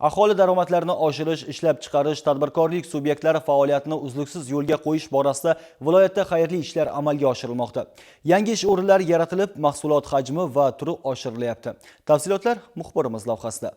Aholi daromadlarini oshirish, ishlab chiqarish, tadbirkorlik subyektlari faoliyatini uzluksiz yo'lga qo'yish borasida viloyatda xayrli ishlar amalga oshirilmoqda. Yangi ish o'rinlari yaratilib, mahsulot hajmi va turi oshirilyapti. Tafsilotlar muxbirimiz lavhasida.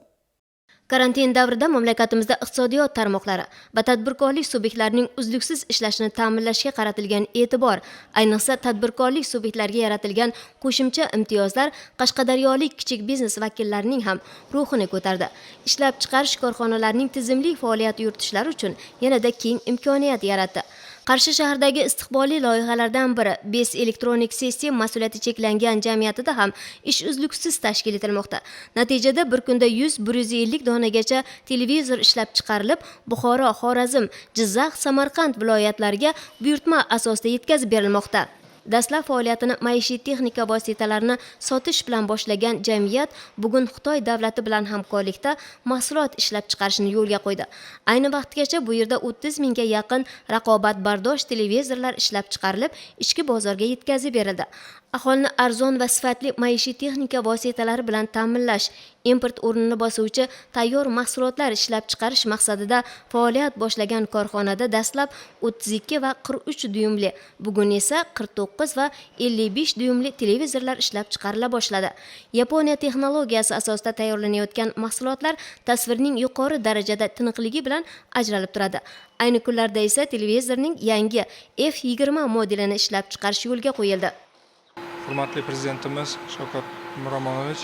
Karantin davrida mamlakatimizda iqtisodiyot tarmoqlari va tadbirkorlik subyektlarining uzluksiz ishlashini ta'minlashga qaratilgan e'tibor, ayniqsa tadbirkorlik subyektlariga yaratilgan qo'shimcha imtiyozlar Qashqadaryolik kichik biznes vakillarining ham ruhini ko'tardi. Ishlab chiqarish korxonalarining tizimli faoliyat yuritishlari uchun yanada keng imkoniyat yaratdi. Qarshi shahridagi istiqbolli loyihalardan biri Bes elektronik sistem mas'uliyati cheklangan jamiyatida ham ish uzluksiz tashkil etilmoqda. Natijada bir kunda 100-150 donagacha televizor ishlab chiqarilib, Buxoro, Xorazm, Jizzax, Samarqand viloyatlariga buyurtma asosida yetkazib berilmoqda. Dastlab faoliyatini maishiy texnika vositalarini sotish bilan boshlagan jamiyat bugun Xitoy davlati bilan hamkorlikda mahsulot ishlab chiqarishni yo'lga qo'ydi. Ayni vaqtgacha bu yerda 30 mingga yaqin raqobatbardosh televizorlar ishlab chiqarilib, ichki bozorga yetkazib berildi. Aholini arzon va sifatli maishiy texnika vositalari bilan ta'minlash, import o'rnini bosuvchi tayyor mahsulotlar ishlab chiqarish maqsadida faoliyat boshlagan korxonada dastlab 32 va 43 dyumli, bugun esa 49 va 55 dyumli televizorlar ishlab chiqarila boshladi. Yaponiya texnologiyasi asosida tayyorlanayotgan mahsulotlar tasvirning yuqori darajada tiniqligi bilan ajralib turadi. Ayni kunlarda esa televizorning yangi F20 modelini ishlab chiqarish yo'lga qo'yildi. hurmatli prezidentimiz shavkat miromonovich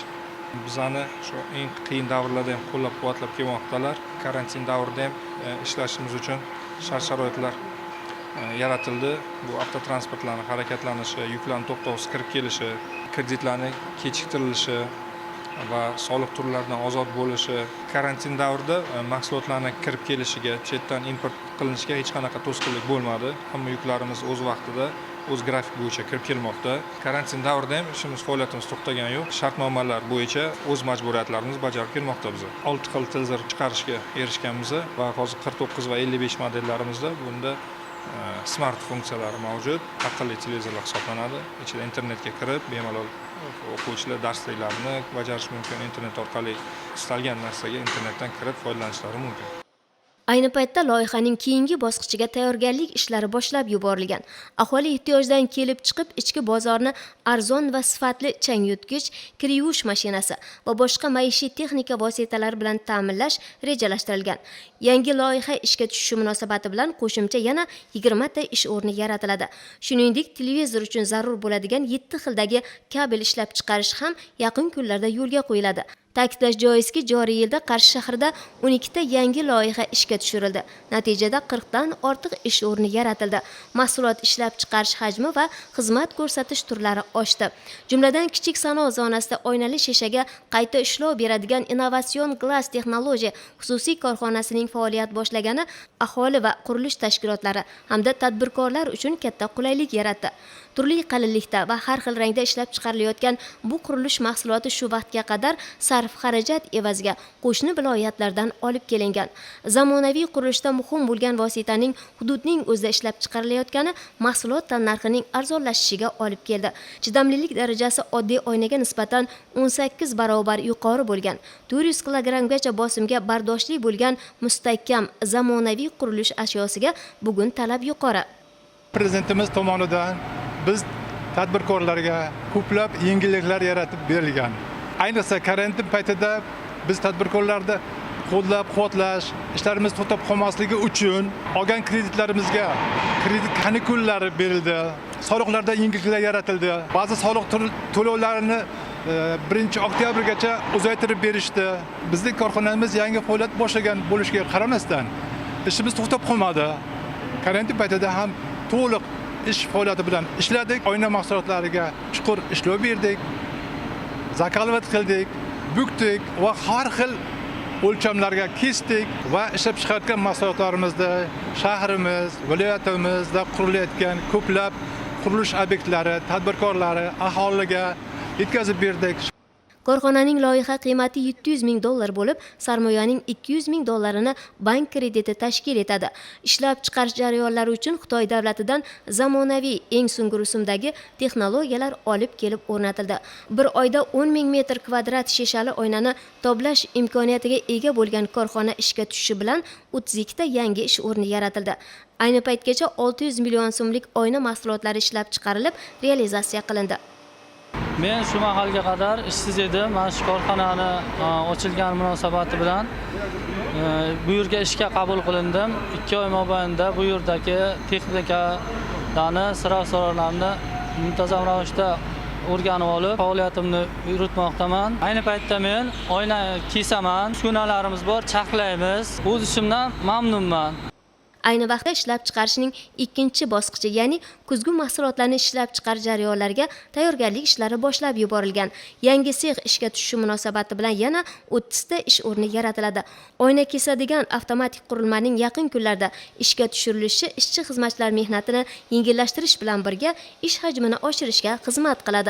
bizani shu eng qiyin davrlarda ham qo'llab quvvatlab kelmoqdalar karantin davrida ham e, ishlashimiz uchun shart sharoitlar e, yaratildi. Bu avtotransportlarni harakatlanishi yuklarni to'xtovsiz kirib kelishi kreditlarni kechiktirilishi va soliq turlaridan ozod bo'lishi karantin davrida e, mahsulotlarni kirib kelishiga chetdan import qilinishiga hech qanaqa to'sqinlik bo'lmadi. Hamma yuklarimiz o'z vaqtida o'z grafik bo'yicha kirib kelmoqda. Karantin davrida ham ishimiz faoliyatimiz to'xtagani yo'q. Shartnomalar bo'yicha o'z majburiyatlarimizni bajarib kelmoqda biz olti xil televizor chiqarishga erishganmiz va hozir qirq to'qqiz va ellik besh modellarimizda bunda e, smart funksiyalari mavjud. Aqlli televizorlar hisoblanadi. İchida internetga kirib bemalol o'quvchilar darsliklarini bajarish mumkin. İnternet orqali istalgan narsaga internetdan kirib foydalanishlari mumkin Ayni paytda loyihaning keyingi bosqichiga tayyorgarlik ishlari boshlab yuborilgan. Aholi ehtiyojdan kelib chiqib ichki bozorni arzon va sifatli changyutgich kir yuvish mashinasi va boshqa maishiy texnika vositalari bilan ta'minlash rejalashtirilgan. Yangi loyiha ishga tushishi munosabati bilan qo'shimcha yana 20 ta ish o'rni yaratiladi. Shuningdek, televizor uchun zarur bo'ladigan 7 xildagi kabel ishlab chiqarish ham yaqin kunlarda yo'lga qo'yiladi. Ta'kidlash joizki, joriy yilda Qarshi shahrida 12 ta yangi loyiha ishga tushirildi. Natijada 40 dan ortiq ish o'rni yaratildi. Mahsulot ishlab chiqarish hajmi va xizmat ko'rsatish turlari oshdi. Jumladan kichik sanoat zonasida oynali shishaga qayta ishlov beradigan Innovatsion Glass texnologiya xususiy korxonasining faoliyat boshlagani aholi va qurilish tashkilotlari hamda tadbirkorlar uchun katta qulaylik yaratdi. Turli qalinlikda va har xil rangda ishlab chiqarilayotgan bu qurilish mahsuloti shu vaqtga qadar sarf xarajat evaziga qo'shni viloyatlardan olib kelingan. Zamonaviy qurilishda muhim bo'lgan vositaning hududning o'zida ishlab chiqarilayotgani mahsulot tannarxining arzonlashishiga olib keldi. Chidamlilik darajasi oddiy oynaga nisbatan 18 barobar yuqori bo'lgan. 400 kilogrammgacha bosimga bardoshli bo'lgan mustahkam zamonaviy qurilish ashyosiga bugun talab yuqori. prezidentimiz tomonidan biz tadbirkorlarga ko'plab yengilliklar yaratib berilgan ayniqsa karantin paytida biz tadbirkorlarni qo'llab quvvatlash ishlarimiz to'xtab qolmasligi uchun olgan kreditlarimizga kredit kanikullari berildi soliqlarda yengilliklar yaratildi. Ba'zi soliq to'lovlarini e, birinchi oktyabrgacha uzaytirib berishdi. Bizning korxonamiz yangi faoliyat boshlagan bo'lishiga qaramasdan ishimiz to'xtab qolmadi. Karantin paytida ham to'liq ish faoliyati bilan ishladik. Oyna mahsulotlariga chuqur ishlov berdik zakalvat qildik bukdik va har xil o'lchamlarga kesdik va ishlab chiqarayotgan mahsulotlarimizni shahrimiz viloyatimizda qurilayotgan ko'plab qurilish obyektlari tadbirkorlari aholiga yetkazib berdik. Korxonaning loyiha qiymati 700 ming dollar bo'lib sarmoyaning 200 ming dollarini bank krediti tashkil etadi. Ishlab chiqarish jarayonlari uchun xitoy davlatidan zamonaviy eng so'nggi rusumdagi texnologiyalar olib kelib o'rnatildi. Bir oyda 10 ming metr kvadrat shishali oynani toblash imkoniyatiga ega bo'lgan korxona ishga tushishi bilan 32 ta yangi ish o'rni yaratildi. Ayni paytgacha 600 million so'mlik oyna mahsulotlari ishlab chiqarilib realizatsiya qilindi. Men shu mahalga qadar ishsiz edim. Mana shu korxonani e, ochilgani munosabati bilan e, bu yerga ishga qabul qilindim. İkki oy mobaynida bu yerdagi texnikalarni sira so'rovlarni muntazam ravishda o'rganib olib faoliyatimni yuritmoqdaman. Ayni paytda men oyna kesaman uskunalarimiz bor chaqlaymiz. O'z ishimdan mamnunman ayni vaqtda ishlab chiqarishning ikkinchi bosqichi ya'ni kuzgi mahsulotlarni ishlab chiqarish jarayonlariga tayyorgarlik ishlari boshlab yuborilgan. Yangi sex ishga tushishi munosabati bilan yana 30 ta ish o'rni yaratiladi. Oyna kesadigan avtomatik qurilmaning yaqin kunlarda ishga tushirilishi ishchi xizmatchilar mehnatini yengillashtirish bilan birga ish hajmini oshirishga xizmat qiladi.